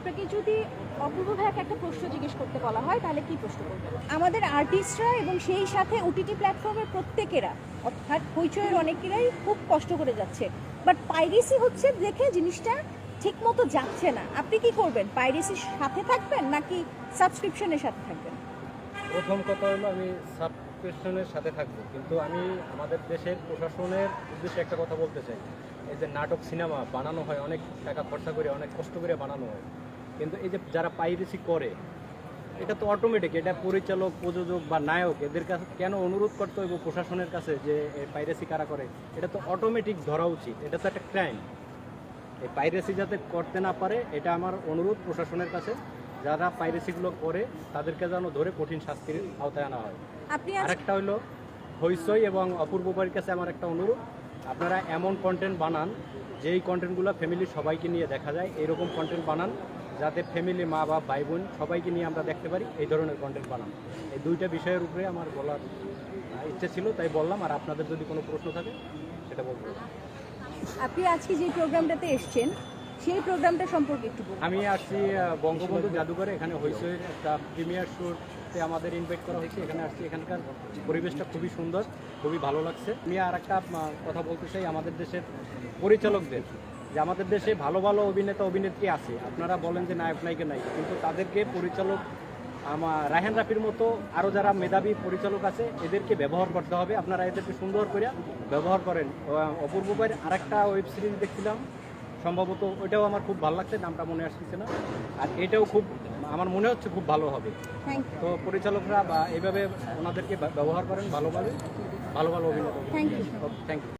আপনাকে যদি অপূর্ব ভাইয়াকে একটা প্রশ্ন জিজ্ঞেস করতে বলা হয় তাহলে কি প্রশ্ন করবেন? আমাদের আর্টিস্টরা এবং সেই সাথে ওটিটি প্ল্যাটফর্মের প্রত্যেকেরা অর্থাৎ হইচয়ের অনেকেরাই খুব কষ্ট করে যাচ্ছে। বাট পাইরেসি হচ্ছে দেখে জিনিসটা ঠিক মতো যাচ্ছে না। আপনি কি করবেন? পাইরেসির সাথে থাকবেন নাকি সাবস্ক্রিপশনের সাথে থাকবেন? প্রথম কথা হলো আমি সাবস্ক্রিপশনের সাথে থাকব। কিন্তু আমি আমাদের দেশের প্রশাসনের উদ্দেশ্যে একটা কথা বলতে চাই। এই যে নাটক সিনেমা বানানো হয় অনেক টাকা খরচা করে অনেক কষ্ট করে বানানো হয়। কিন্তু এই যে যারা পাইরেসি করে এটা তো অটোমেটিক এটা পরিচালক প্রযোজক বা নায়ক এদের কাছে কেন অনুরোধ করতে হইব প্রশাসনের কাছে যে পাইরেসি কারা করে? এটা তো অটোমেটিক ধরা উচিত এটা তো একটা ক্রাইম এই পাইরেসি যাতে করতে না পারে এটা আমার অনুরোধ প্রশাসনের কাছে। যারা পাইরেসিগুলো করে তাদেরকে যেন ধরে কঠিন শাস্তির আওতায় আনা হয়। আরেকটা হলো হইসই এবং অপূর্ব বাড়ির কাছে আমার একটা অনুরোধ। আপনারা এমন কন্টেন্ট বানান যেই কন্টেন্টগুলো ফ্যামিলির সবাইকে নিয়ে দেখা যায় এরকম কন্টেন্ট বানান যাতে ফ্যামিলি মা বাপ ভাই বোন সবাইকে নিয়ে আমরা দেখতে পারি এই ধরনের কন্টেন্ট বানান। এই দুইটা বিষয়ের উপরে আমার বলার ইচ্ছে ছিল তাই বললাম। আর আপনাদের যদি কোনো প্রশ্ন থাকে সেটা বলব। আপনি আজকে যে প্রোগ্রামটাতে এসেছেন সেই প্রোগ্রামটা সম্পর্কে একটু আমি আসছি বঙ্গবন্ধু জাদুঘরে। এখানে হইসইয়ের একটা প্রিমিয়ার শুটতে আমাদের ইনভাইট করা হয়েছে। এখানে আসছি এখানকার পরিবেশটা খুবই সুন্দর খুবই ভালো লাগছে। আমি আর একটা কথা বলতে চাই আমাদের দেশের পরিচালকদের। যে আমাদের দেশে ভালো ভালো অভিনেতা অভিনেত্রী আছে। আপনারা বলেন যে নায়ক নায়িকা নাই কিন্তু তাদেরকে পরিচালক আমার রায়হান রাফির মতো আরও যারা মেধাবী পরিচালক আছে এদেরকে ব্যবহার করতে হবে। আপনারা এদেরকে সুন্দর করে ব্যবহার করেন। অপূর্ব ভাইয়ের আরেকটা ওয়েব সিরিজ দেখছিলাম। সম্ভবত ওইটাও আমার খুব ভালো লাগছে নামটা মনে আসছে না। আর এটাও খুব আমার মনে হচ্ছে খুব ভালো হবে। তো পরিচালকরা বা এইভাবে ওনাদেরকে ব্যবহার করেন ভালোভাবে। ভালো ভালো অভিনেতা. Thank you